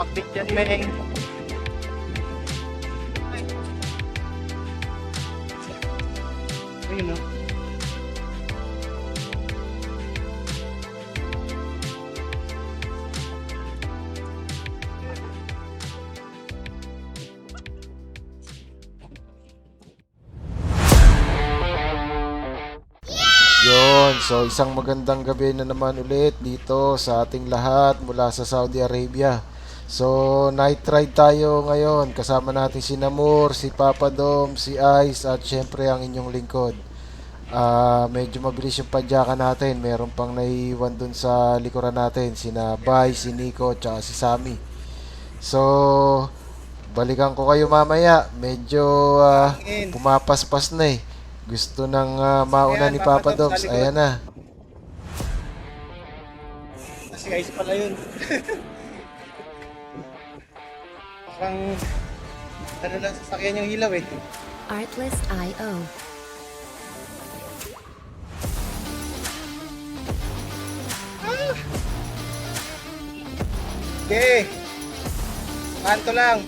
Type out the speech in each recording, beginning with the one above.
Pakbit yan, Meng. Ayun, no? So isang magandang gabi na naman ulit dito sa ating lahat mula sa Saudi Arabia. So, night ride tayo ngayon. Kasama natin si Namur, si Papa Dom, si Ice, at syempre ang inyong lingkod. Ah, medyo mabilis yung padyakan natin. Meron pang naiwan dun sa likuran natin. Sina Bay, si Nico, tsaka si Sammy. So, balikan ko kayo mamaya. Medyo ah, pumapaspas na eh. Gusto nang ah, mauna Ayan, ni Papa Papa Doms. Ayan na. Si Ice pala yun. Parang, ano lang sasakyan yung ilaw eh. Artlist.io. Okay. Kanto lang.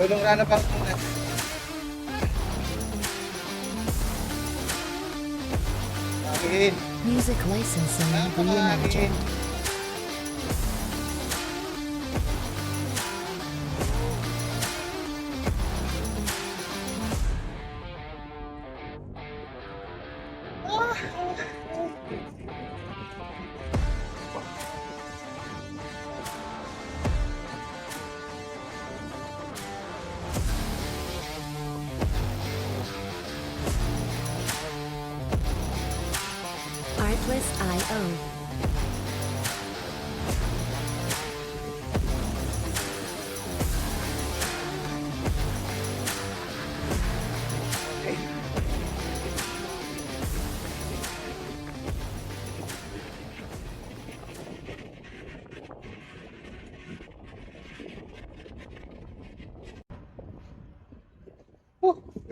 Tulong rana pa muna. Akin. Music licensing reimagined.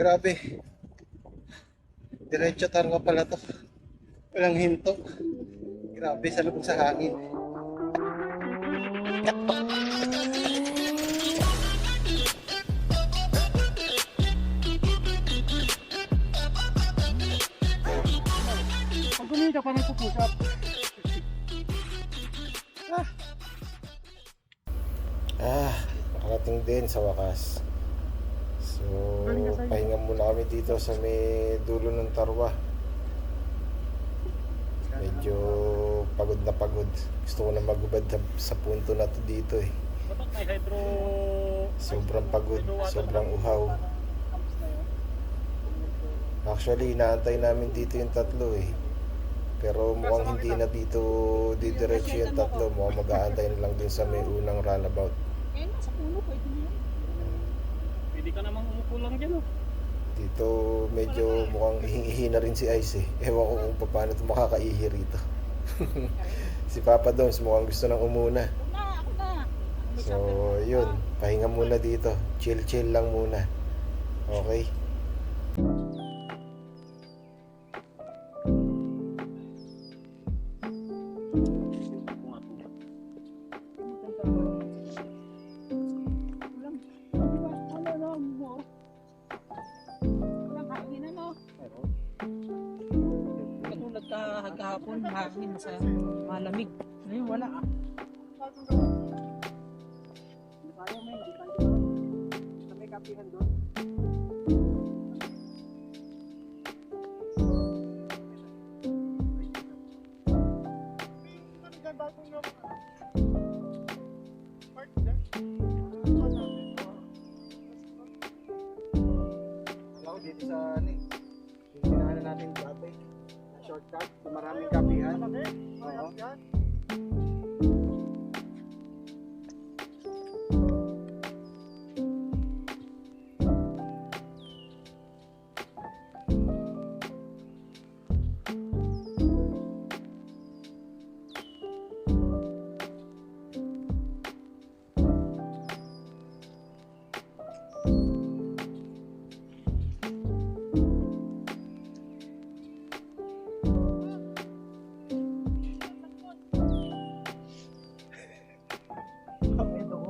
Grabe. Diretso targa pala to. Walang hinto. Grabe, sa lubog sa hangin. Pag kumita pa nagpupusap. Ah, nakarating din sa wakas. So, pahinga muna kami dito sa may dulo ng tarwa. Medyo pagod na pagod. Gusto ko na magubad sa- punto na to dito eh. Sobrang pagod, sobrang uhaw. Actually, inaantay namin dito yung tatlo eh. Pero mukhang hindi na dito didiretso yung tatlo. Mukhang mag-aantay na lang din sa may unang runabout. Eh, nasa puno, pwede na Pwede ka namang umupo lang dyan, oh. Dito medyo mukhang ihi na rin si Ice eh. Ewan ko kung paano ito makakaihi rito. si Papa Dons mukhang gusto nang umuna. Ako na, ako na. So, yun. Pahinga muna dito. Chill-chill lang muna. Okay? Sa malamig. Ngayon, wala ah. Ayaw mo yun, sa may kapihan doon.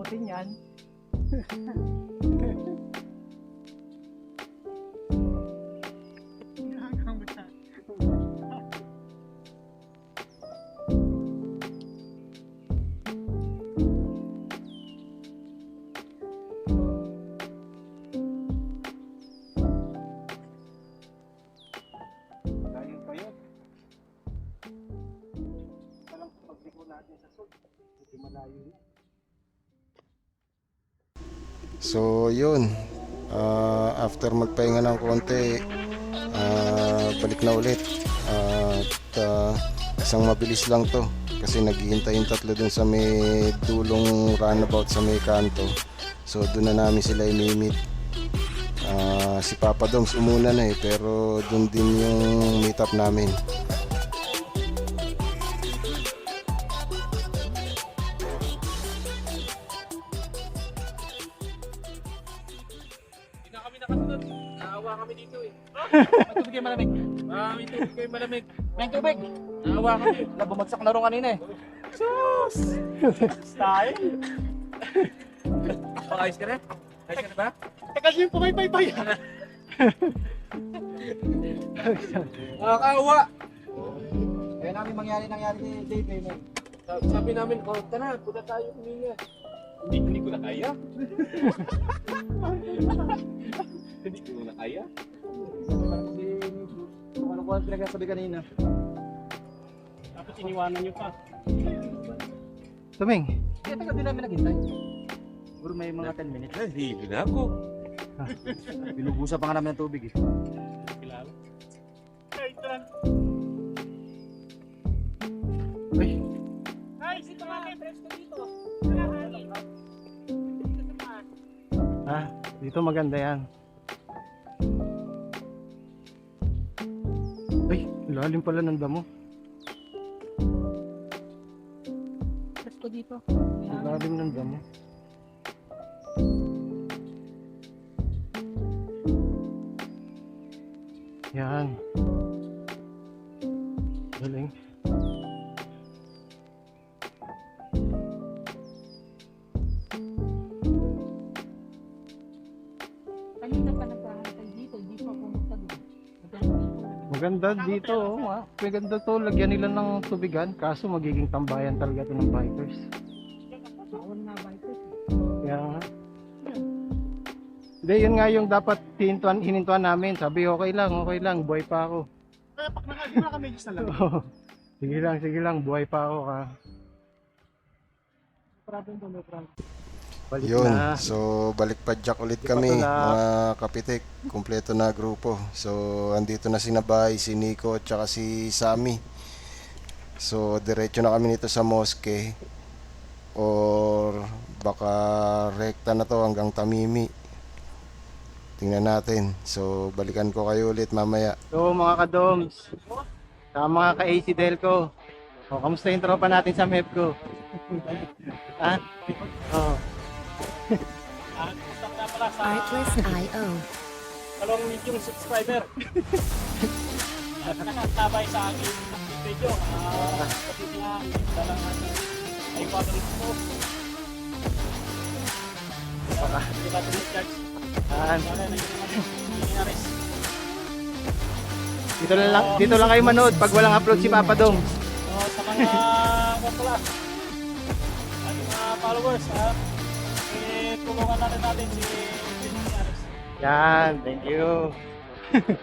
Natin yan. So, yun. Ah, after magpahinga ng konti, ah, balik na ulit. at ah, isang mabilis lang to. Kasi naghihintay yung tatlo dun sa may dulong runabout sa may kanto. So, doon na namin sila imimit. Ah, si Papa Doms umuna na eh, pero doon din yung meet up namin. Eh. May tubig kayo malamig. Ah, may tubig kayo malamig. May tubig. Naawa kami. Wala, bumagsak na rin kanina eh. Sus! Style? Oh, ayos ka na? Ayos ka na ba? Eh kasi yung pumay-pay-pay. Nakakaawa. Kaya namin mangyari nangyari ni Dave eh. Sabi, namin, oh, tara, punta tayo kuminga. Hindi, hindi ko na kaya. hindi ko na kaya. Ang pinagsasabi kanina. Tapos iniwanan nyo pa. Tuming. Kaya tagal din namin naghintay. Siguro may mga 10 minutes. Nahilo na ako. Binubusa pa nga namin ng tubig eh. Kilala. Ay, Ay, sito kami. Presto dito. ah, dito maganda yan. Ay, lalim pala ng damo. Presto dito. Lalim ng damo. Yan. Galing. Maganda dito, oh, ah. Maganda to, lagyan nila ng tubigan, kaso magiging tambayan talaga to ng bikers. Bawal nga ba ito? Kaya nga. Hindi, yun nga yung dapat hinintuan, hinintuan namin. Sabi, okay lang, okay lang, buhay pa ako. Oo. sige lang, sige lang, buhay pa ako ka. Problem to, no problem. Balik Yun, na. so balik pa Jack ulit Di kami, mga kapitik, kumpleto na grupo. So, andito na si Nabay, si Nico, at saka si Sammy. So, diretso na kami nito sa mosque. Or baka rekta na to hanggang Tamimi. Tingnan natin. So, balikan ko kayo ulit mamaya. So, mga kadoms, sa mga ka-AC Delco, o, kamusta yung tropa natin sa MEPCO? ha? Oo. Ah, gusto ko na pala sa Artlist.io. dalawang medium subscriber. At nakatabay sa aking video. Ah, kasi nga, dalang ay favorite ko. Hindi ba ito charge? Yan. Wala na. Dito lang, lang, dito lang kayo manood pag walang upload si Papa Dom. So, sa mga kapula, ating mga followers, ha, eh, tulungan natin natin si. Yan, thank you.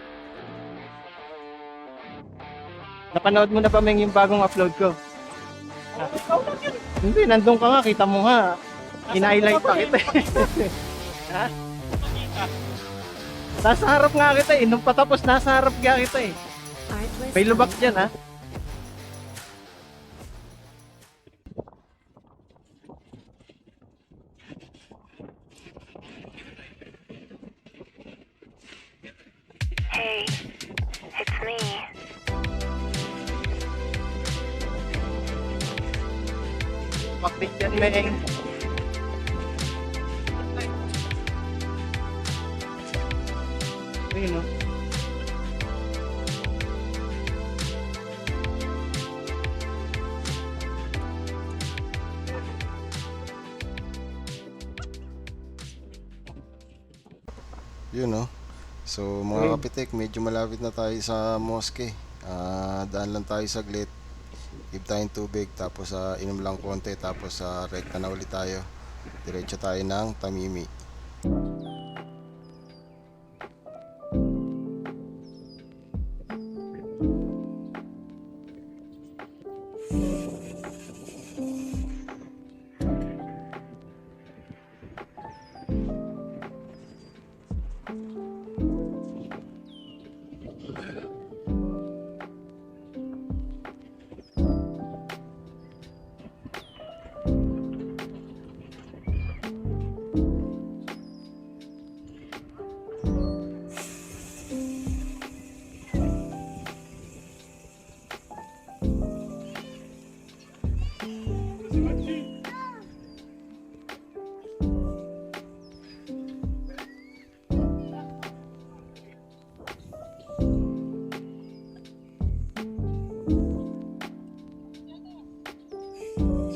Napanood mo na pa Meng yung bagong upload ko? Hindi, nandun ka nga, kita mo nga. In-highlight pa kita eh. ha? Nasa harap nga kita eh. Nung patapos, nasa harap nga kita eh. May lubak dyan ha. mẹ mặc định chân mình cái gì nữa? You know So mga kapitik, medyo malapit na tayo sa mosque. Ah, daan lang tayo saglit. Give tayong tubig tapos sa inom lang konti tapos sa rekta na ulit tayo. Diretso tayo ng Tamimi.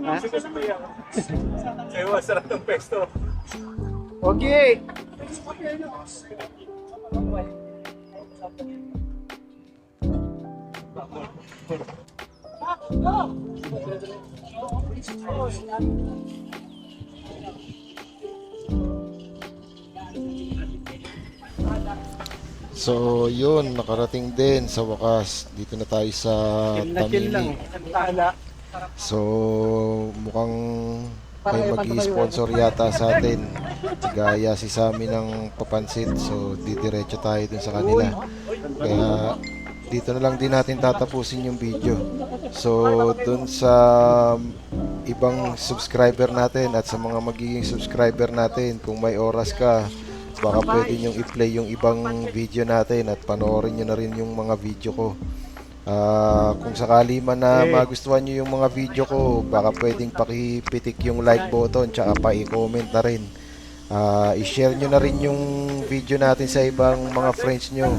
Ha? Subo sa Kuya. Ewa, sarap ng pesto. Pogi. So yun, nakarating din sa wakas. Dito na tayo sa. Tala. So mukhang may mag-sponsor yata sa atin. Gaya si Sami ng papansit. So didiretso tayo dun sa kanila. Kaya dito na lang din natin tatapusin yung video. So dun sa ibang subscriber natin at sa mga magiging subscriber natin, kung may oras ka, baka pwede nyo i-play yung ibang video natin at panoorin nyo na rin yung mga video ko. Ah, kung sakali man na magustuhan nyo yung mga video ko, baka pwedeng pakipitik yung like button tsaka pa i-comment na rin. Ah, i-share nyo na rin yung video natin sa ibang mga friends nyo.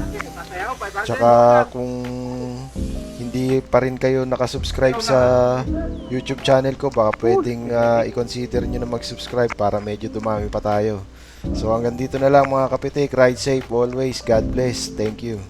Tsaka kung hindi pa rin kayo nakasubscribe sa YouTube channel ko, baka pwedeng ah, i-consider nyo na mag-subscribe para medyo dumami pa tayo. So hanggang dito na lang mga kapitik. Ride safe always. God bless. Thank you.